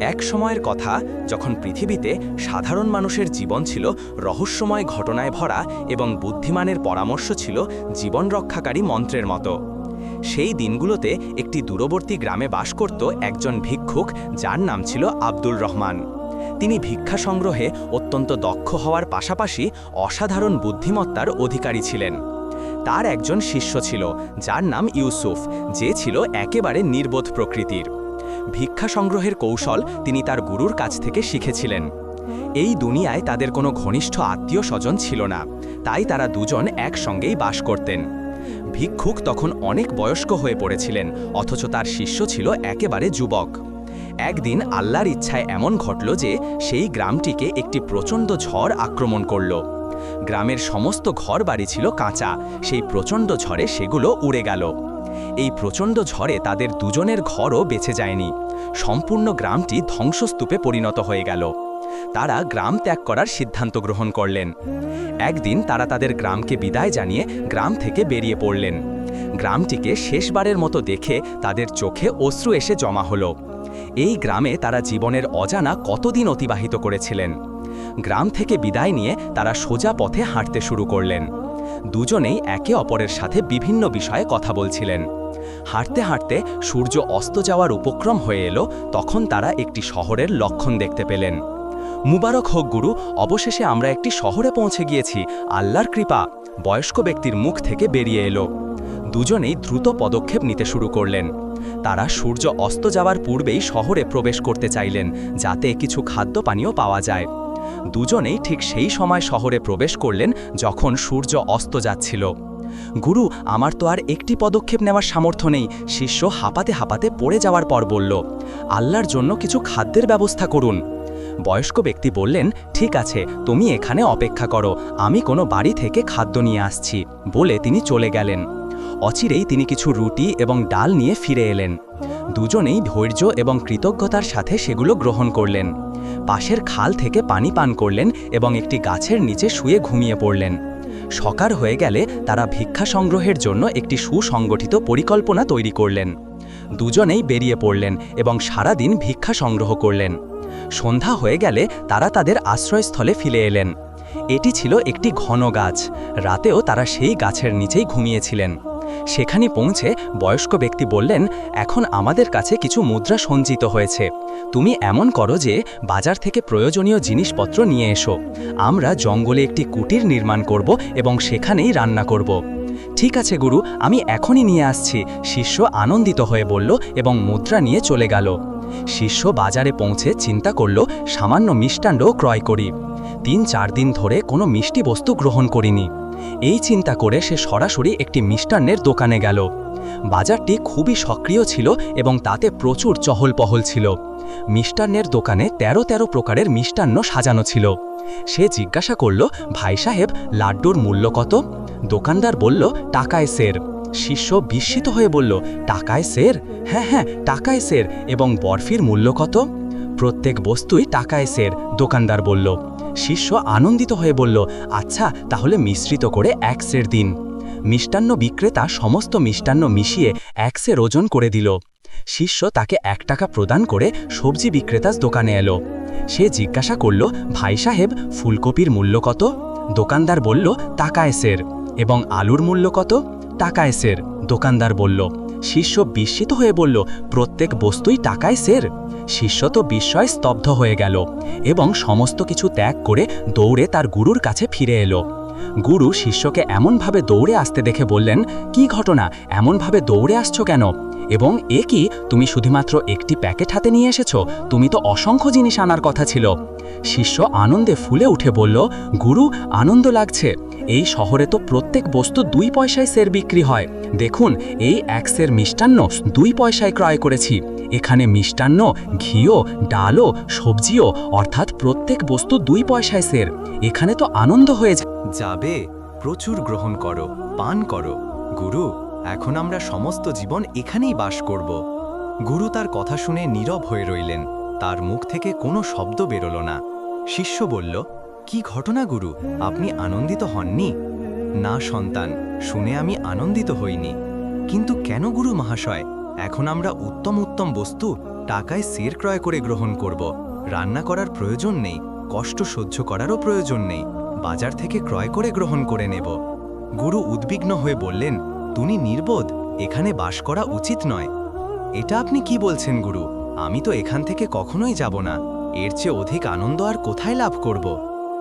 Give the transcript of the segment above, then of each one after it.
এক সময়ের কথা যখন পৃথিবীতে সাধারণ মানুষের জীবন ছিল, রহস্যময় ঘটনায় ভরা এবং বুদ্ধিমানের পরামর্শ ছিল জীবন রক্ষাকারী মন্ত্রের মতো। সেই দিনগুলোতে একটি দূরবর্তী গ্রামে বাস করত একজন ভিক্ষুক যার নাম ছিল আব্দুল রহমান। তিনি ভিক্ষা সংগ্রহে অত্যন্ত দক্ষ হওয়ার পাশাপাশি অসাধারণ বুদ্ধিমত্তার অধিকারী ছিলেন। তার একজন শিষ্য ছিল, যার নাম ইউসুফ, যে ছিল একেবারে নির্বোধ প্রকৃতির। ভিক্ষা সংগ্রহের কৌশল তিনি তার গুরুর কাছ থেকে শিখেছিলেন। এই দুনিয়ায় তাদের কোনো ঘনিষ্ঠ আত্মীয় স্বজন ছিল না, তাই তারা দুজন একসঙ্গেই বাস করতেন। ভিক্ষুক তখন অনেক বয়স্ক হয়ে পড়েছিলেন, অথচ তার শিষ্য ছিল একেবারে যুবক। একদিন আল্লাহর ইচ্ছায় এমন ঘটল যে, সেই গ্রামটিকে একটি প্রচণ্ড ঝড় আক্রমণ করল। গ্রামের সমস্ত ঘর বাড়ি ছিল কাঁচা, সেই প্রচণ্ড ঝড়ে সেগুলো উড়ে গেল। এই প্রচণ্ড ঝড়ে তাদের দুজনের ঘরও বেঁচে যায়নি। সম্পূর্ণ গ্রামটি ধ্বংসস্তূপে পরিণত হয়ে গেল। তারা গ্রাম ত্যাগ করার সিদ্ধান্ত গ্রহণ করলেন। একদিন তারা তাদের গ্রামকে বিদায় জানিয়ে গ্রাম থেকে বেরিয়ে পড়লেন। গ্রামটিকে শেষবারের মতো দেখে তাদের চোখে অশ্রু এসে জমা হলো। এই গ্রামে তারা জীবনের অজানা কতদিন অতিবাহিত করেছিলেন। গ্রাম থেকে বিদায় নিয়ে তারা সোজা পথে হাঁটতে শুরু করলেন। দুজনেই একে অপরের সাথে বিভিন্ন বিষয়ে কথা বলছিলেন। হাঁটতে হাঁটতে সূর্য অস্ত যাওয়ার উপক্রম হয়ে এলো, তখন তারা একটি শহরের লক্ষণ দেখতে পেলেন। মুবারক হোক গুরু, অবশেষে আমরা একটি শহরে পৌঁছে গিয়েছি, আল্লাহর কৃপা। বয়স্ক ব্যক্তির মুখ থেকে বেরিয়ে এলো। দুজনেই দ্রুত পদক্ষেপ নিতে শুরু করলেন। তারা সূর্য অস্ত যাওয়ার পূর্বেই শহরে প্রবেশ করতে চাইলেন, যাতে কিছু খাদ্য পানীয় পাওয়া যায়। দুজনেই ঠিক সেই সময় শহরে প্রবেশ করলেন, যখন সূর্য অস্ত যাচ্ছিল। গুরু, আমার তো আর একটি পদক্ষেপ নেওয়ার সামর্থ্য নেই। শিষ্য হাঁপাতে হাঁপাতে পড়ে যাওয়ার পর বলল, আল্লাহর জন্য কিছু খাদ্যের ব্যবস্থা করুন। বয়স্ক ব্যক্তি বললেন, ঠিক আছে, তুমি এখানে অপেক্ষা করো, আমি কোনো বাড়ি থেকে খাদ্য নিয়ে আসছি। বলে তিনি চলে গেলেন। অচিরেই তিনি কিছু রুটি এবং ডাল নিয়ে ফিরে এলেন। দুজনেই ধৈর্য এবং কৃতজ্ঞতার সাথে সেগুলো গ্রহণ করলেন। পাশের খাল থেকে পানি পান করলেন এবং একটি গাছের নিচে শুয়ে ঘুমিয়ে পড়লেন। সকার হয়ে গেলে তারা ভিক্ষা সংগ্রহের জন্য একটি সুসংগঠিত পরিকল্পনা তৈরি করলেন। দুজনেই বেরিয়ে পড়লেন এবং সারাদিন ভিক্ষা সংগ্রহ করলেন। সন্ধ্যা হয়ে গেলে তারা তাদের আশ্রয়স্থলে ফিরে এলেন। এটি ছিল একটি ঘন গাছ। রাতেও তারা সেই গাছের নিচেই ঘুমিয়েছিলেন। সেখানে পৌঁছে বয়স্ক ব্যক্তি বললেন, এখন আমাদের কাছে কিছু মুদ্রা সঞ্চিত হয়েছে। তুমি এমন করো যে বাজার থেকে প্রয়োজনীয় জিনিসপত্র নিয়ে এসো। আমরা জঙ্গলে একটি কুটির নির্মাণ করব এবং সেখানেই রান্না করব। ঠিক আছে গুরু, আমি এখনই নিয়ে আসছি। শিষ্য আনন্দিত হয়ে বলল এবং মুদ্রা নিয়ে চলে গেল। শিষ্য বাজারে পৌঁছে চিন্তা করল, সামান্য মিষ্টাণ্ডও ক্রয় করি। তিন চার দিন ধরে কোনো মিষ্টি বস্তু গ্রহণ করিনি। এই চিন্তা করে সে সরাসরি একটি মিষ্টান্নের দোকানে গেল। বাজারটি খুবই সক্রিয় ছিল এবং তাতে প্রচুর চহল-পহল ছিল। মিষ্টান্নের দোকানে ১৩ ১৩ প্রকারের মিষ্টান্ন সাজানো ছিল। সে জিজ্ঞাসা করল, ভাই সাহেব, লাড্ডুর মূল্য কত? দোকানদার বলল, টাকায় সের। শিষ্য বিস্মিত হয়ে বলল, টাকায় সের? হ্যাঁ হ্যাঁ টাকায় সের এবং বরফির মূল্য কত? প্রত্যেক বস্তুই টাকায় সের, দোকানদার বলল। শিষ্য আনন্দিত হয়ে বলল আচ্ছা তাহলে মিশ্রিত করে এক সের দিন। মিষ্টান্ন বিক্রেতা সমস্ত মিষ্টান্ন মিশিয়ে এক সের ওজন করে দিল। শিষ্য তাকে এক টাকা প্রদান করে সবজি বিক্রেতার দোকানে এলো। সে জিজ্ঞাসা করল, ভাই সাহেব, ফুলকপির মূল্য কত? দোকানদার বলল টাকায় সের এবং আলুর মূল্য কত? টাকায় সের দোকানদার বলল শিষ্য বিস্মিত হয়ে বলল, প্রত্যেক বস্তুই টাকায় সের। শিষ্য তো বিস্ময় স্তব্ধ হয়ে গেল এবং সমস্ত কিছু ত্যাগ করে দৌড়ে তার গুরুর কাছে ফিরে এলো। গুরু শিষ্যকে এমনভাবে দৌড়ে আসতে দেখে বললেন, কি ঘটনা? এমনভাবে দৌড়ে আসছো কেন? এবং এ কি? তুমি শুধুমাত্র একটি প্যাকেট হাতে নিয়ে এসেছ? তুমি তো অসংখ্য জিনিস আনার কথা ছিল। শিষ্য আনন্দে ফুলে উঠে বলল, গুরু, আনন্দ লাগছে। এই শহরে তো প্রত্যেক বস্তু দুই পয়সায় সের বিক্রি হয়। দেখুন, এই এক সের মিষ্টান্ন দুই পয়সায় ক্রয় করেছি। এখানে মিষ্টান্ন, ঘিও, ডালও, সবজিও, অর্থাৎ প্রত্যেক বস্তু দুই পয়সায় সের। এখানে তো আনন্দ হয়ে যাবে, প্রচুর গ্রহণ করো, পান করো। গুরু, এখন আমরা সমস্ত জীবন এখানেই বাস করব। গুরু তার কথা শুনে নীরব হয়ে রইলেন। তার মুখ থেকে কোনো শব্দ বেরোল না। শিষ্য বলল, কি ঘটনা গুরু? আপনি আনন্দিত হননি? না, সন্তান, শুনে আমি আনন্দিত হইনি। কিন্তু কেন গুরু মহাশয়? এখন আমরা উত্তম উত্তম বস্তু টাকায় সের ক্রয় করে গ্রহণ করব। রান্না করার প্রয়োজন নেই, কষ্ট সহ্য করারও প্রয়োজন নেই, বাজার থেকে ক্রয় করে গ্রহণ করে নেব। গুরু উদ্বিগ্ন হয়ে বললেন, তুমি নির্বোধ, এখানে বাস করা উচিত নয়। এটা আপনি কি বলছেন গুরু? আমি তো এখান থেকে কখনোই যাব না। এর চেয়ে অধিক আনন্দ আর কোথায় লাভ করব?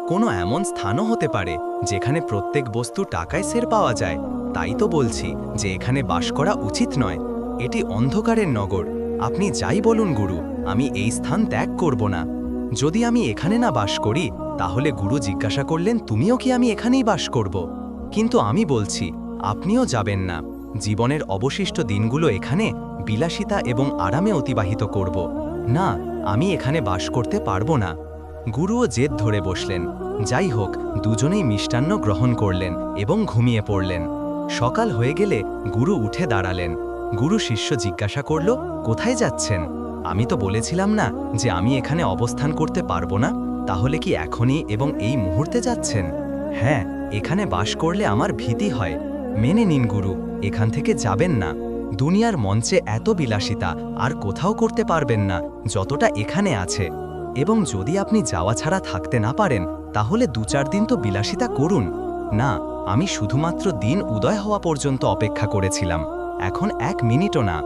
কোনো এমন স্থানও হতে পারে, যেখানে প্রত্যেক বস্তু টাকায় সের পাওয়া যায়। তাই তো বলছি যে এখানে বাস করা উচিত নয়। এটি অন্ধকারের নগর। আপনি যাই বলুন গুরু, আমি এই স্থান ত্যাগ করব না। যদি আমি এখানে না বাস করি, তাহলে গুরু জিজ্ঞাসা করলেন, তুমিও কি আমি এখানেই বাস করব? কিন্তু আমি বলছি, আপনিও যাবেন না। জীবনের অবশিষ্ট দিনগুলো এখানে বিলাসিতা এবং আরামে অতিবাহিত করব। না, আমি এখানে বাস করতে পারব না। গুরুও জেদ ধরে বসলেন। যাই হোক, দুজনেই মিষ্টান্ন গ্রহণ করলেন এবং ঘুমিয়ে পড়লেন। সকাল হয়ে গেলে গুরু উঠে দাঁড়ালেন। গুরু শিষ্য জিজ্ঞাসা করল, কোথায় যাচ্ছেন? আমি তো বলেছিলাম না যে আমি এখানে অবস্থান করতে পারব না। তাহলে কি এখনই এবং এই মুহূর্তে যাচ্ছেন? হ্যাঁ এখানে বাস করলে আমার ভীতি হয়। মেনে নিন গুরু, এখান থেকে যাবেন না। দুনিয়ার মঞ্চে এত বিলাসিতা, আর কোথাও করতে পারবেন না, যতটা এখানে আছে। এবং যদি আপনি যাওয়া ছাড়া থাকতে না পারেন, তাহলে দু চার দিন তো বিলাসিতা করুন। না, আমি শুধুমাত্র দিন উদয় হওয়া পর্যন্ত অপেক্ষা করেছিলাম। এখন এক মিনিটও না।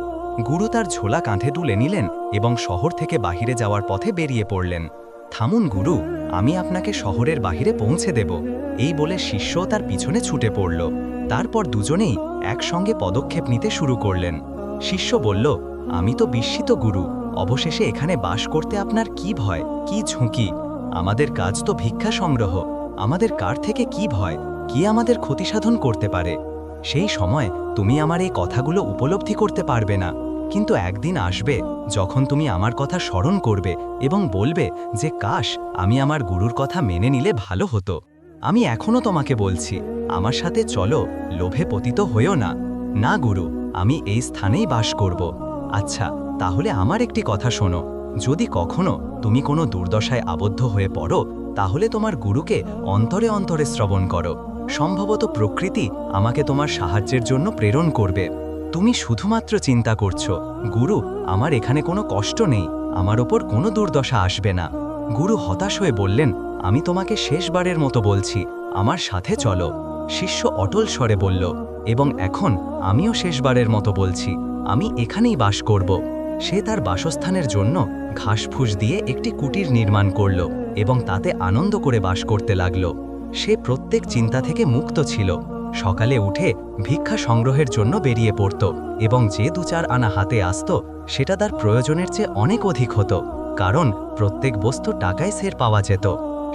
গুরু তার ঝোলা কাঁধে তুলে নিলেন এবং শহর থেকে বাহিরে যাওয়ার পথে বেরিয়ে পড়লেন। থামুন গুরু, আমি আপনাকে শহরের বাহিরে পৌঁছে দেব। এই বলে শিষ্য তার পিছনে ছুটে পড়ল। তারপর দুজনেই একসঙ্গে পদক্ষেপ নিতে শুরু করলেন। শিষ্য বলল, আমি তো বিস্মিত গুরু, অবশেষে এখানে বাস করতে আপনার কি ভয়, কি ঝুঁকি? আমাদের কাজ তো ভিক্ষা সংগ্রহ, আমাদের কার থেকে কি ভয়, কি আমাদের ক্ষতিসাধন করতে পারে? সেই সময় তুমি আমার এই কথাগুলো উপলব্ধি করতে পারবে না। কিন্তু একদিন আসবে যখন তুমি আমার কথা স্মরণ করবে এবং বলবে যে, কাশ, আমি আমার গুরুর কথা মেনে নিলে ভালো হতো। আমি এখনও তোমাকে বলছি, আমার সাথে চলো, লোভে পতিত হয়েও না। না গুরু, আমি এই স্থানেই বাস করব। আচ্ছা তাহলে আমার একটি কথা শোনো। যদি কখনো তুমি কোনো দুর্দশায় আবদ্ধ হয়ে পড়ো, তাহলে তোমার গুরুকে অন্তরে অন্তরে শ্রবণ করো। সম্ভবত প্রকৃতি আমাকে তোমার সাহায্যের জন্য প্রেরণ করবে। তুমি শুধুমাত্র চিন্তা করছ, গুরু, আমার এখানে কোনো কষ্ট নেই, আমার ওপর কোনো দুর্দশা আসবে না। গুরু হতাশ হয়ে বললেন, আমি তোমাকে শেষবারের মতো বলছি, আমার সাথে চলো। শিষ্য অটল স্বরে বলল, এবং এখন আমিও শেষবারের মতো বলছি, আমি এখানেই বাস করব। সে তার বাসস্থানের জন্য ঘাসফুস দিয়ে একটি কুটির নির্মাণ করল, এবং তাতে আনন্দ করে বাস করতে লাগল। সে প্রত্যেক চিন্তা থেকে মুক্ত ছিল। সকালে উঠে ভিক্ষা সংগ্রহের জন্য বেরিয়ে পড়ত এবং যে দু চার আনা হাতে আসত, সেটা তার প্রয়োজনের চেয়ে অনেক অধিক হতো, কারণ প্রত্যেক বস্তু টাকায় সের পাওয়া যেত।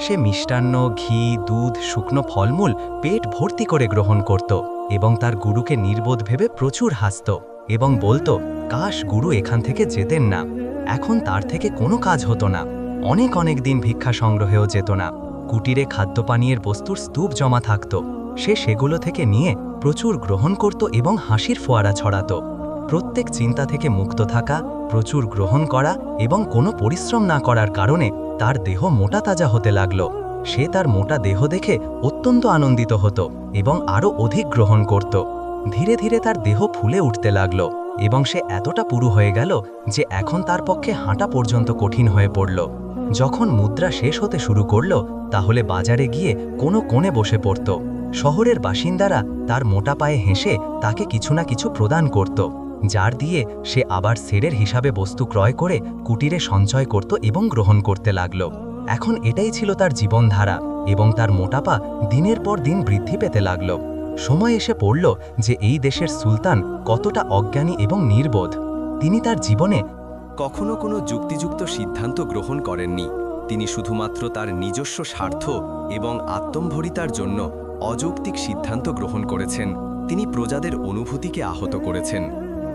সে মিষ্টান্ন, ঘি, দুধ, শুকনো ফলমূল, পেট ভর্তি করে গ্রহণ করত এবং তার গুরুকে নির্বোধ ভেবে প্রচুর হাসত এবং বলতো, কাশ, গুরু এখান থেকে যেতেন না। এখন তার থেকে কোনো কাজ হতো না। অনেক অনেক দিন ভিক্ষা সংগ্রহেও যেত না। কুটিরে খাদ্যপানীয়ের বস্তুর স্তূপ জমা থাকত। সে সেগুলো থেকে নিয়ে প্রচুর গ্রহণ করত এবং হাসির ফোয়ারা ছড়াত। প্রত্যেক চিন্তা থেকে মুক্ত থাকা, প্রচুর গ্রহণ করা এবং কোনো পরিশ্রম না করার কারণে তার দেহ মোটা তাজা হতে লাগল। সে তার মোটা দেহ দেখে অত্যন্ত আনন্দিত হতো এবং আরও অধিক গ্রহণ করত। ধীরে ধীরে তার দেহ ফুলে উঠতে লাগল এবং সে এতটা পুরু হয়ে গেল যে এখন তার পক্ষে হাঁটা পর্যন্ত কঠিন হয়ে পড়ল। যখন মুদ্রা শেষ হতে শুরু করল, তাহলে বাজারে গিয়ে কোনো কোণে বসে পড়ত। শহরের বাসিন্দারা তার মোটা পায়ে হেসে তাকে কিছু না কিছু প্রদান করত, যার দিয়ে সে আবার সেরের হিসাবে বস্তু ক্রয় করে কুটিরে সঞ্চয় করত এবং গ্রহণ করতে লাগল। এখন এটাই ছিল তার জীবনধারা এবং তার মোটাপা দিনের পর দিন বৃদ্ধি পেতে লাগল। সময় এসে পড়ল যে এই দেশের সুলতান কতটা অজ্ঞানী এবং নির্বোধ। তিনি তার জীবনে কখনো কোনো যুক্তিযুক্ত সিদ্ধান্ত গ্রহণ করেননি। তিনি শুধুমাত্র তার নিজস্ব স্বার্থ এবং আত্মম্ভরিতার জন্য অযৌক্তিক সিদ্ধান্ত গ্রহণ করেছেন। তিনি প্রজাদের অনুভূতিকে আহত করেছেন।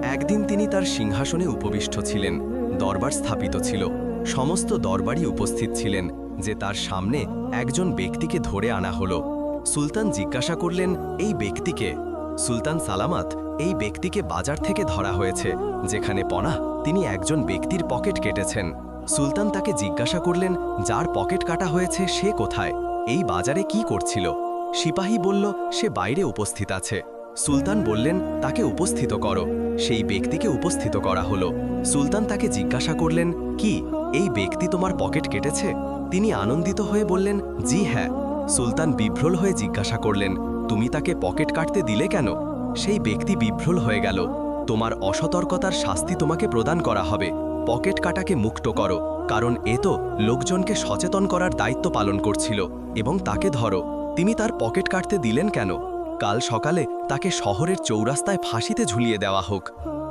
একদিন তিনি তার সিংহাসনে উপবিষ্ট ছিলেন, দরবার স্থাপিত ছিল। সমস্ত দরবারই উপস্থিত ছিলেন যে তার সামনে একজন ব্যক্তিকে ধরে আনা হলো। সুলতান জিজ্ঞাসা করলেন, এই ব্যক্তিকে? সুলতান সালামাত এই ব্যক্তিকে বাজার থেকে ধরা হয়েছে, যেখানে পনা, তিনি একজন ব্যক্তির পকেট কেটেছেন। সুলতান তাকে জিজ্ঞাসা করলেন, যার পকেট কাটা হয়েছে সে কোথায়? এই বাজারে কি করছিল? সিপাহী বলল, সে বাইরে উপস্থিত আছে। সুলতান বললেন, তাকে উপস্থিত করো। সেই ব্যক্তিকে উপস্থিত করা হলো। সুলতান তাকে জিজ্ঞাসা করলেন, কি, এই ব্যক্তি তোমার পকেট কেটেছে? তিনি আনন্দিত হয়ে বললেন, জি হ্যাঁ। সুলতান বিভ্রল হয়ে জিজ্ঞাসা করলেন, তুমি তাকে পকেট কাটতে দিলে কেন? সেই ব্যক্তি বিভ্রল হয়ে গেল। তোমার অসতর্কতার শাস্তি তোমাকে প্রদান করা হবে। পকেট কাটাকে মুক্ত করো, কারণ এ তো লোকজনকে সচেতন করার দায়িত্ব পালন করছিল, এবং তাকে ধরো। তিনি তার পকেট কাটতে দিলেন কেন? কাল সকালে তাকে শহরের চৌরাস্তায় ফাঁসিতে ঝুলিয়ে দেওয়া হোক।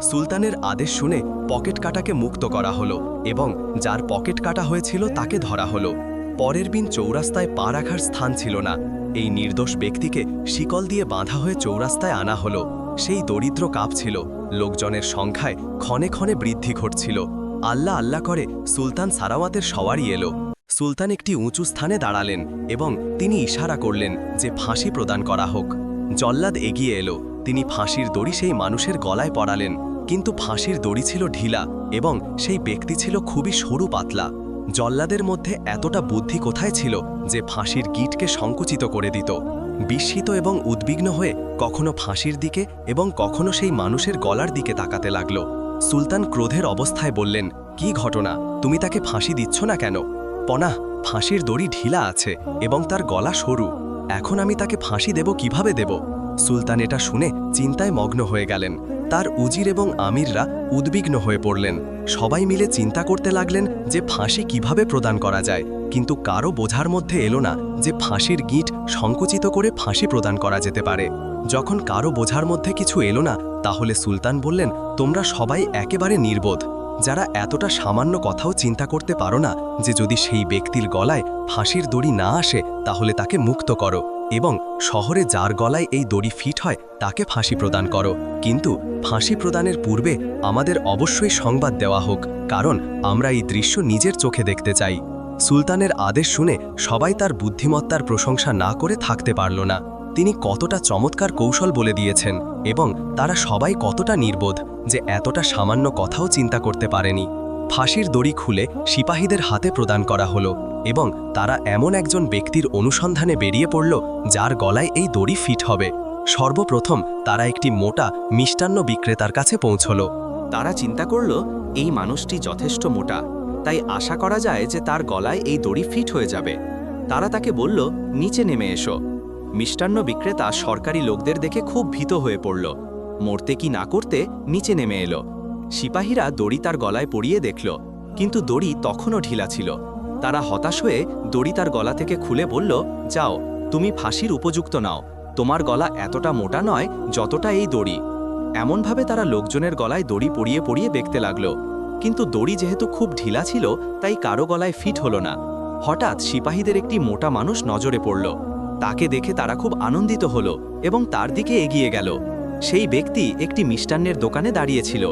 সুলতানের আদেশ শুনে পকেট কাটাকে মুক্ত করা হলো, এবং যার পকেট কাটা হয়েছিল তাকে ধরা হলো। পরের দিন চৌরাস্তায় পা রাখার স্থান ছিল না। এই নির্দোষ ব্যক্তিকে শিকল দিয়ে বাঁধা হয়ে চৌরাস্তায় আনা হলো। সেই দরিদ্র কাঁপছিল লোকজনের সংখ্যায় ক্ষণে ক্ষণে বৃদ্ধি ঘটছিল। আল্লাহ আল্লাহ করে সুলতান সারাওয়াতের সওয়ারি এলো। সুলতান একটি উঁচু স্থানে দাঁড়ালেন এবং তিনি ইশারা করলেন যে ফাঁসি প্রদান করা হোক। জল্লাদ এগিয়ে এলো। তিনি ফাঁসির দড়ি সেই মানুষের গলায় পড়ালেন কিন্তু ফাঁসির দড়ি ছিল ঢিলা এবং সেই ব্যক্তি ছিল খুবই সরু পাতলা। জল্লাদের মধ্যে এতটা বুদ্ধি কোথায় ছিল যে ফাঁসির গিটকে সংকুচিত করে দিত? বিস্মিত এবং উদ্বিগ্ন হয়ে কখনো ফাঁসির দিকে এবং কখনো সেই মানুষের গলার দিকে তাকাতে লাগল। সুলতান ক্রোধের অবস্থায় বললেন, কি ঘটনা? তুমি তাকে ফাঁসি দিচ্ছ না কেন? পনা ফাঁসির দড়ি ঢিলা আছে এবং তার গলা সরু। এখন আমি তাকে ফাঁসি দেব কীভাবে দেব? সুলতান এটা শুনে চিন্তায় মগ্ন হয়ে গেলেন। তার উজির এবং আমিররা উদ্বিগ্ন হয়ে পড়লেন। সবাই মিলে চিন্তা করতে লাগলেন যে ফাঁসি কীভাবে প্রদান করা যায়। কিন্তু কারও বোঝার মধ্যে এলো না যে ফাঁসির গিট সংকুচিত করে ফাঁসি প্রদান করা যেতে পারে। যখন কারও বোঝার মধ্যে কিছু এলো না, তাহলে সুলতান বললেন, তোমরা সবাই একেবারে নির্বোধ। যারা এতটা সামান্য কথাও চিন্তা করতে পারো না যে যদি সেই ব্যক্তির গলায় ফাঁসির দড়ি না আসে, তাহলে তাকে মুক্ত করো। এবং শহরে যার গলায় এই দড়ি ফিট হয়, তাকে ফাঁসি প্রদান করো। কিন্তু ফাঁসি প্রদানের পূর্বে আমাদের অবশ্যই সংবাদ দেওয়া হোক, কারণ আমরা এই দৃশ্য নিজের চোখে দেখতে চাই। সুলতানের আদেশ শুনে সবাই তার বুদ্ধিমত্তার প্রশংসা না করে থাকতে পারল না। তিনি কতটা চমৎকার কৌশল বলে দিয়েছেন এবং তারা সবাই কতটা নির্বোধ যে এতটা সামান্য কথাও চিন্তা করতে পারেনি। ফাঁসির দড়ি খুলে সিপাহীদের হাতে প্রদান করা হলো এবং তারা এমন একজন ব্যক্তির অনুসন্ধানে বেরিয়ে পড়ল যার গলায় এই দড়ি ফিট হবে। সর্বপ্রথম তারা একটি মোটা, মিষ্টান্ন বিক্রেতার কাছে পৌঁছল। তারা চিন্তা করল, এই মানুষটি যথেষ্ট মোটা। তাই আশা করা যায় যে তার গলায় এই দড়ি ফিট হয়ে যাবে। তারা তাকে বলল, নিচে নেমে এসো। মিষ্টান্ন বিক্রেতা সরকারি লোকদের দেখে খুব ভীত হয়ে পড়ল। মরতে কি না করতে নিচে নেমে এলো। সিপাহীরা দড়ি তার গলায় পরিয়ে দেখল, কিন্তু দড়ি তখনও ঢিলা ছিল। তারা হতাশ হয়ে দড়ি তার গলা থেকে খুলে বলল, যাও, তুমি ফাঁসির উপযুক্ত নাও। তোমার গলা এতটা মোটা নয় যতটা এই দড়ি। এমনভাবে তারা লোকজনের গলায় দড়ি পরিয়ে পরিয়ে দেখতে লাগল। কিন্তু দড়ি যেহেতু খুব ঢিলা ছিল, তাই কারও গলায় ফিট হলো না। হঠাৎ সিপাহীদের একটি মোটা মানুষ নজরে পড়ল। তাকে দেখে তারা খুব আনন্দিত হলো এবং তার দিকে এগিয়ে গেল। সেই ব্যক্তি একটি মিষ্টান্নের দোকানে দাঁড়িয়েছিল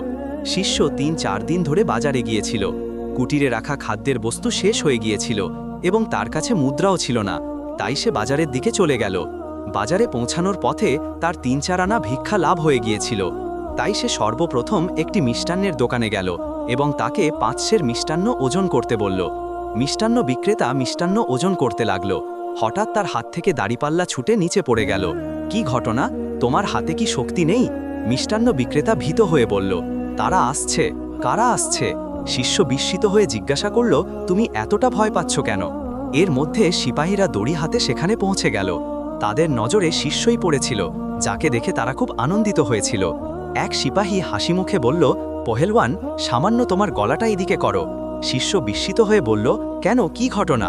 শিষ্য তিন চার দিন ধরে বাজারে গিয়েছিল। কুটিরে রাখা খাদ্যের বস্তু শেষ হয়ে গিয়েছিল এবং তার কাছে মুদ্রাও ছিল না। তাই সে বাজারের দিকে চলে গেল। বাজারে পৌঁছানোর পথে তার তিন চার আনা ভিক্ষা লাভ হয়ে গিয়েছিল। তাই সে সর্বপ্রথম একটি মিষ্টান্নের দোকানে গেল এবং তাকে পাঁচশের মিষ্টান্ন ওজন করতে বলল। মিষ্টান্ন বিক্রেতা মিষ্টান্ন ওজন করতে লাগল। হঠাৎ তার হাত থেকে দাড়িপাল্লা ছুটে নিচে পড়ে গেল। কি ঘটনা? তোমার হাতে কি শক্তি নেই? মিষ্টান্ন বিক্রেতা ভীত হয়ে বলল। তারা আসছে। কারা আসছে? শিষ্য বিস্মিত হয়ে জিজ্ঞাসা করল, তুমি এতটা ভয় পাচ্ছ কেন? এর মধ্যে সিপাহীরা দড়ি হাতে সেখানে পৌঁছে গেল। তাদের নজরে শিষ্যই পড়েছিল, যাকে দেখে তারা খুব আনন্দিত হয়েছিল। এক সিপাহী হাসি মুখে বলল, পহেলওয়ান, সামান্য তোমার গলাটা এদিকে করো। শিষ্য বিস্মিত হয়ে বলল, কেন? কি ঘটনা?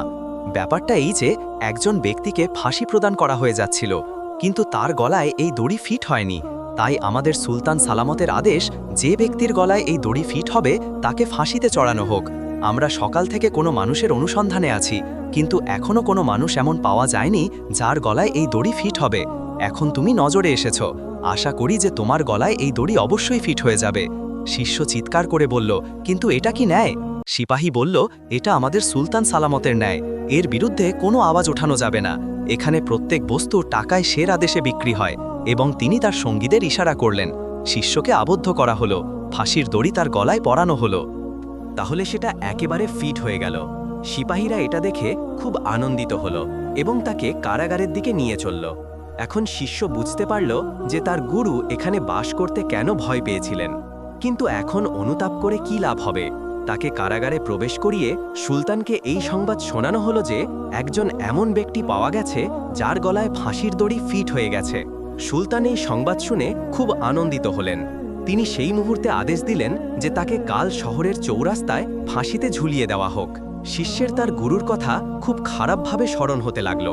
ব্যাপারটা এই যে, একজন ব্যক্তিকে ফাঁসি প্রদান করা হয়ে যাচ্ছিল, কিন্তু তার গলায় এই দড়ি ফিট হয়নি। তাই আমাদের সুলতান সালামতের আদেশ, যে ব্যক্তির গলায় এই দড়ি ফিট হবে, তাকে ফাঁসিতে চড়ানো হোক। আমরা সকাল থেকে কোনো মানুষের অনুসন্ধানে আছি, কিন্তু এখনও কোনো মানুষ এমন পাওয়া যায়নি যার গলায় এই দড়ি ফিট হবে। এখন তুমি নজরে এসেছ। আশা করি যে তোমার গলায় এই দড়ি অবশ্যই ফিট হয়ে যাবে। শিষ্য চিৎকার করে বলল, কিন্তু এটা কি ন্যায়? সিপাহী বলল, এটা আমাদের সুলতান সালামতের ন্যায়। এর বিরুদ্ধে কোনো আওয়াজ ওঠানো যাবে না। এখানে প্রত্যেক বস্তু টাকায় সের আদেশে বিক্রি হয়। এবং তিনি তার সঙ্গীদের ইশারা করলেন। শিষ্যকে আবদ্ধ করা হলো। ফাঁসির দড়ি তার গলায় পরানো হলো। তাহলে সেটা একেবারে ফিট হয়ে গেল। সিপাহীরা এটা দেখে খুব আনন্দিত হলো এবং তাকে কারাগারের দিকে নিয়ে চলল। এখন শিষ্য বুঝতে পারল যে তার গুরু এখানে বাস করতে কেন ভয় পেয়েছিলেন। কিন্তু এখন অনুতাপ করে কি লাভ হবে? তাকে কারাগারে প্রবেশ করিয়ে সুলতানকে এই সংবাদ শোনানো হলো যে একজন এমন ব্যক্তি পাওয়া গেছে যার গলায় ফাঁসির দড়ি ফিট হয়ে গেছে। সুলতান এই সংবাদ শুনে খুব আনন্দিত হলেন। তিনি সেই মুহূর্তে আদেশ দিলেন যে তাকে কাল শহরের চৌরাস্তায় ফাঁসিতে ঝুলিয়ে দেওয়া হোক। শিষ্যের তার গুরুর কথা খুব খারাপভাবে স্মরণ হতে লাগল।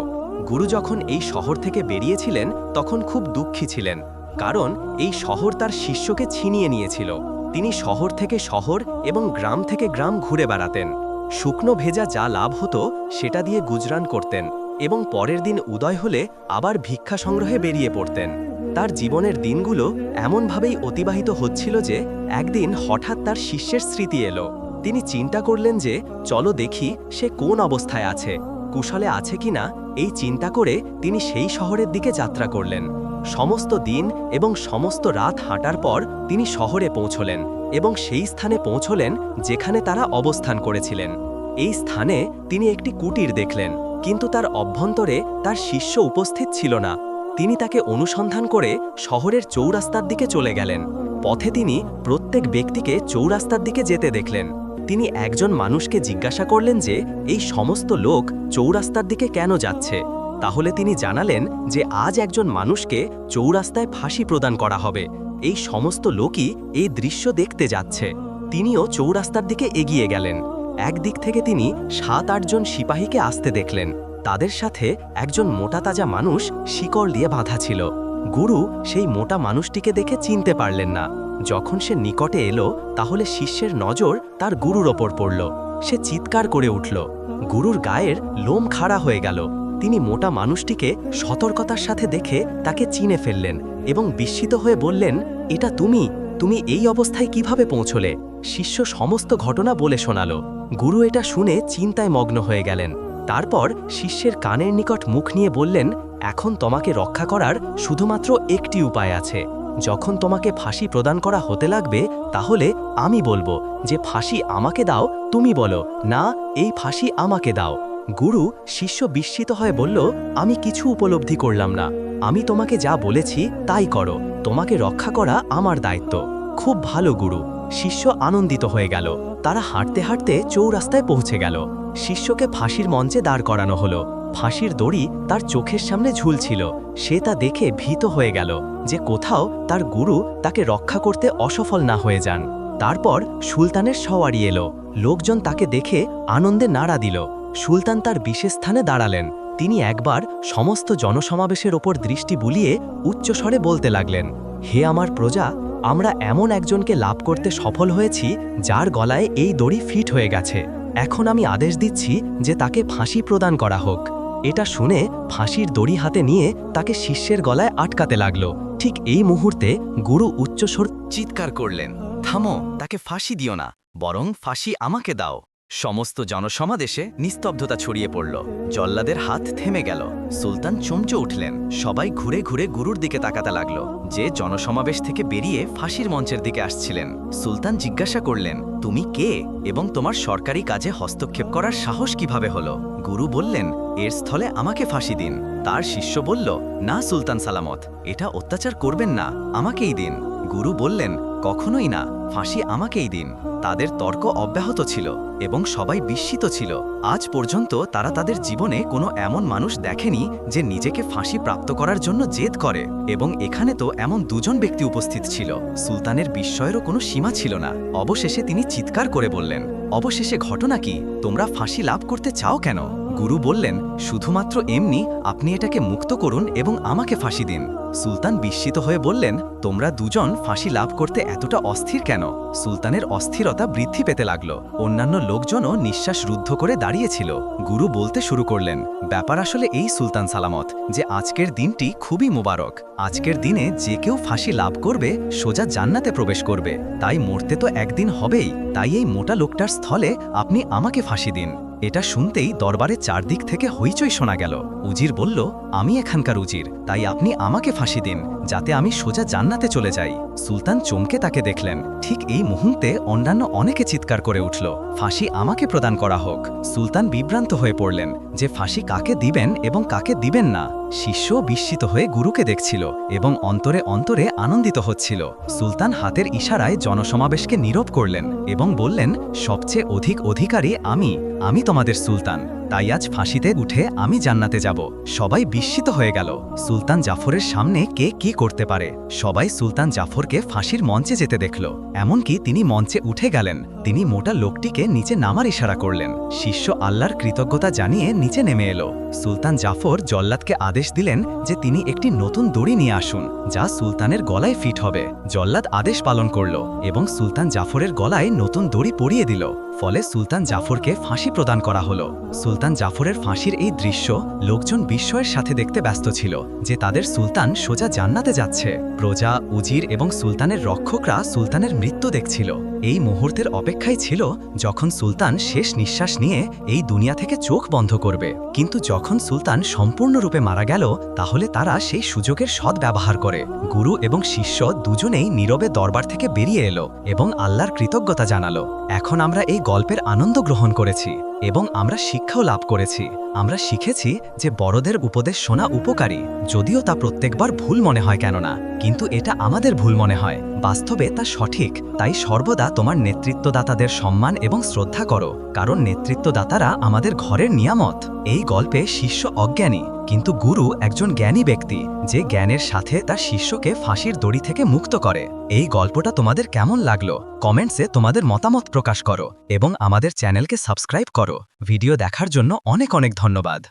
গুরু যখন এই শহর থেকে বেরিয়েছিলেন, তখন খুব দুঃখী ছিলেন, কারণ এই শহর তার শিষ্যকে ছিনিয়ে নিয়েছিল। তিনি শহর থেকে শহর এবং গ্রাম থেকে গ্রাম ঘুরে বেড়াতেন। শুকনো ভেজা যা লাভ হতো, সেটা দিয়ে গুজরান করতেন। এবং পরের দিন উদয় হলে আবার ভিক্ষা সংগ্রহে বেরিয়ে পড়তেন। তার জীবনের দিনগুলো এমনভাবেই অতিবাহিত হচ্ছিল যে একদিন হঠাৎ তার শিষ্যের স্মৃতি এলো। তিনি চিন্তা করলেন যে, চলো দেখি সে কোন অবস্থায় আছে, কুশলে আছে কিনা? এই চিন্তা করে তিনি সেই শহরের দিকে যাত্রা করলেন। সমস্ত দিন এবং সমস্ত রাত হাঁটার পর তিনি শহরে পৌঁছলেন এবং সেই স্থানে পৌঁছলেন যেখানে তারা অবস্থান করেছিলেন। এই স্থানে তিনি একটি কুটির দেখলেন। কিন্তু তার অভ্যন্তরে তার শিষ্য উপস্থিত ছিল না। তিনি তাকে অনুসন্ধান করে শহরের চৌরাস্তার দিকে চলে গেলেন। পথে তিনি প্রত্যেক ব্যক্তিকে চৌরাস্তার দিকে যেতে দেখলেন। তিনি একজন মানুষকে জিজ্ঞাসা করলেন যে, এই সমস্ত লোক চৌরাস্তার দিকে কেন যাচ্ছে? তাহলে তিনি জানালেন যে, আজ একজন মানুষকে চৌরাস্তায় ফাঁসি প্রদান করা হবে। এই সমস্ত লোকই এই দৃশ্য দেখতে যাচ্ছে। তিনিও চৌরাস্তার দিকে এগিয়ে গেলেন। একদিক থেকে তিনি সাত আটজন সিপাহীকে আসতে দেখলেন। তাদের সাথে একজন মোটা তাজা মানুষ শিকড় দিয়ে বাঁধা ছিল। গুরু সেই মোটা মানুষটিকে দেখে চিনতে পারলেন না। যখন সে নিকটে এলো, তাহলে শিষ্যের নজর তার গুরুর ওপর পড়ল। সে চিৎকার করে উঠল। গুরুর গায়ের লোম খাড়া হয়ে গেল। তিনি মোটা মানুষটিকে সতর্কতার সাথে দেখে তাকে চিনে ফেললেন এবং বিস্মিত হয়ে বললেন, এটা তুমি? তুমি এই অবস্থায় কীভাবে পৌঁছলে? শিষ্য সমস্ত ঘটনা বলে শোনালো। গুরু এটা শুনে চিন্তায় মগ্ন হয়ে গেলেন। তারপর শিষ্যের কানের নিকট মুখ নিয়ে বললেন, এখন তোমাকে রক্ষা করার শুধুমাত্র একটি উপায় আছে। যখন তোমাকে ফাঁসি প্রদান করা হতে লাগবে, তাহলে আমি বলব, যে ফাঁসি আমাকে দাও, তুমি বলো, না, এই ফাঁসি আমাকে দাও। গুরু শিষ্য বিস্মিত হয়ে বলল, আমি কিছু উপলব্ধি করলাম না। আমি তোমাকে যা বলেছি, তাই করো। তোমাকে রক্ষা করা আমার দায়িত্ব। খুব ভালো গুরু। শিষ্য আনন্দিত হয়ে গেল। তারা হাঁটতে হাঁটতে চৌরাস্তায় পৌঁছে গেল। শিষ্যকে ফাঁসির মঞ্চে দাঁড় করানো হলো। ফাঁসির দড়ি তার চোখের সামনে ঝুলছিল। সে তা দেখে ভীত হয়ে গেল যে কোথাও তার গুরু তাকে রক্ষা করতে অসফল না হয়ে যান। তারপর সুলতানের সওয়ারি এলো। লোকজন তাকে দেখে আনন্দে নাড়া দিল। সুলতান তার বিশেষ স্থানে দাঁড়ালেন। তিনি একবার সমস্ত জনসমাবেশের ওপর দৃষ্টি বুলিয়ে উচ্চস্বরে বলতে লাগলেন, হে আমার প্রজা আমরা এমন একজনকে লাভ করতে সফল হয়েছি, যার গলায় এই দড়ি ফিট হয়ে গেছে। এখন আমি আদেশ দিচ্ছি যে তাকে ফাঁসি প্রদান করা হোক। এটা শুনে ফাঁসির দড়ি হাতে নিয়ে তাকে শিষ্যের গলায় আটকাতে লাগল। ঠিক এই মুহূর্তে গুরু উচ্চস্বর চিৎকার করলেন, থামো, তাকে ফাঁসি দিও না, বরং ফাঁসি আমাকে দাও। সমস্ত জনসমাবেশে নিস্তব্ধতা ছড়িয়ে পড়ল। জল্লাদের হাত থেমে গেল। সুলতান চমচে উঠলেন। সবাই ঘুরে ঘুরে গুরুর দিকে তাকাতে লাগল। যে জনসমাবেশ থেকে বেরিয়ে ফাঁসির মঞ্চের দিকে আসছিলেন। সুলতান জিজ্ঞাসা করলেন, তুমি কে এবং তোমার সরকারি কাজে হস্তক্ষেপ করার সাহস কীভাবে হলো? গুরু বললেন, এর স্থলে আমাকে ফাঁসি দিন। তার শিষ্য বলল, না সুলতান সালামত, এটা অত্যাচার করবেন না, আমাকেই দিন। গুরু বললেন কখনোই না। ফাঁসি আমাকেই দিন। তাদের তর্ক অব্যাহত ছিল এবং সবাই বিস্মিত ছিল। আজ পর্যন্ত তারা তাদের জীবনে কোনো এমন মানুষ দেখেনি যে নিজেকে ফাঁসি প্রাপ্ত করার জন্য জেদ করে এবং এখানে তো এমন দুজন ব্যক্তি উপস্থিত ছিল। সুলতানের বিস্ময়েরও কোনো সীমা ছিল না। অবশেষে তিনি চিৎকার করে বললেন, অবশেষে ঘটনা কি? তোমরা ফাঁসি লাভ করতে চাও কেন? গুরু বললেন, শুধুমাত্র এমনি আপনি এটাকে মুক্ত করুন এবং আমাকে ফাঁসি দিন। সুলতান বিস্মিত হয়ে বললেন, তোমরা দুজন ফাঁসি লাভ করতে এতটা অস্থির কেন? সুলতানের অস্থিরতা বৃদ্ধি পেতে লাগল। অন্যান্য লোকজনও নিঃশ্বাস রুদ্ধ করে দাঁড়িয়েছিল। গুরু বলতে শুরু করলেন, ব্যাপার আসলে এই, সুলতান সালামত, যে আজকের দিনটি খুবই মোবারক। আজকের দিনে যে কেউ ফাঁসি লাভ করবে, সোজা জান্নাতে প্রবেশ করবে। তাই মরতে তো একদিন হবেই। তাই এই মোটা লোকটার স্থলে আপনি আমাকে ফাঁসি দিন। এটা শুনতেই দরবারে চারদিক থেকে হইচই শোনা গেল। উজির বলল, আমি এখানকার উজির, তাই আপনি আমাকে ফাঁসি দিন, যাতে আমি সোজা জান্নাতে চলে যাই। সুলতান চমকে তাকে দেখলেন। ঠিক এই মুহূর্তে অন্যান্য অনেকে চিৎকার করে উঠল, ফাঁসি আমাকে প্রদান করা হোক। সুলতান বিভ্রান্ত হয়ে পড়লেন, যে ফাঁসি কাকে দিবেন এবং কাকে দিবেন না? শিষ্য বিস্মিত হয়ে গুরুকে দেখছিল এবং অন্তরে অন্তরে আনন্দিত হচ্ছিল। সুলতান হাতের ইশারায় জনসমাবেশকে নীরব করলেন এবং বললেন, সবচেয়ে অধিক অধিকারী আমি আমি তোমাদের সুলতান। তাই আজ ফাঁসিতে উঠে আমি জান্নাতে যাব। সবাই বিস্মিত হয়ে গেল। সুলতান জাফরের সামনে কে কি করতে পারে? সবাই সুলতান জাফরকে ফাঁসির মঞ্চে যেতে দেখল। এমনকি তিনি মঞ্চে উঠে গেলেন। তিনি মোটা লোকটিকে নিচে নামার ইশারা করলেন। শিষ্য আল্লাহর কৃতজ্ঞতা জানিয়ে নিচে নেমে এলো। সুলতান জাফর জল্লাদকে আদেশ দিলেন যে তিনি একটি নতুন দড়ি নিয়ে আসুন, যা সুলতানের গলায় ফিট হবে। জল্লাদ আদেশ পালন করল এবং সুলতান জাফরের গলায় নতুন দড়ি পরিয়ে দিল। ফলে সুলতান জাফরকে ফাঁসি প্রদান করা হলো। সুলতান জাফরের ফাঁসির এই দৃশ্য লোকজন বিস্ময়ের সাথে দেখতে ব্যস্ত ছিল যে তাদের সুলতান সোজা জান্নাতে যাচ্ছে। প্রজা, উজির এবং সুলতানের রক্ষকরা সুলতানের মৃত্যু দেখছিল। এই মুহূর্তের অপেক্ষাই ছিল যখন সুলতান শেষ নিঃশ্বাস নিয়ে এই দুনিয়া থেকে চোখ বন্ধ করবে। কিন্তু যখন সুলতান সম্পূর্ণরূপে মারা গেল, তাহলে তারা সেই সুযোগের সদ্ব্যবহার করে। গুরু এবং শিষ্য দুজনেই নীরবে দরবার থেকে বেরিয়ে এলো এবং আল্লাহর কৃতজ্ঞতা জানালো। এখন আমরা এই গল্পের আনন্দ গ্রহণ করেছি এবং আমরা শিক্ষাও লাভ করেছি। আমরা শিখেছি যে বড়দের উপদেশ শোনা উপকারী, যদিও তা প্রত্যেকবার ভুল মনে হয় কেননা, কিন্তু এটা আমাদের ভুল মনে হয়। বাস্তবে তা সঠিক, তাই সর্বদা তোমার নেতৃত্বদাতাদের সম্মান এবং শ্রদ্ধা করো, কারণ নেতৃত্বদাতারা আমাদের ঘরের নিয়ামত। এই গল্পে শিষ্য অজ্ঞানী, কিন্তু গুরু একজন জ্ঞানী ব্যক্তি, যে জ্ঞানের সাথে তার শিষ্যকে ফাঁসির দড়ি থেকে মুক্ত করে। এই গল্পটা তোমাদের কেমন লাগল? কমেন্টসে তোমাদের মতামত প্রকাশ করো এবং আমাদের চ্যানেলকে সাবস্ক্রাইব করো। ভিডিও দেখার জন্য অনেক অনেক ধন্যবাদ।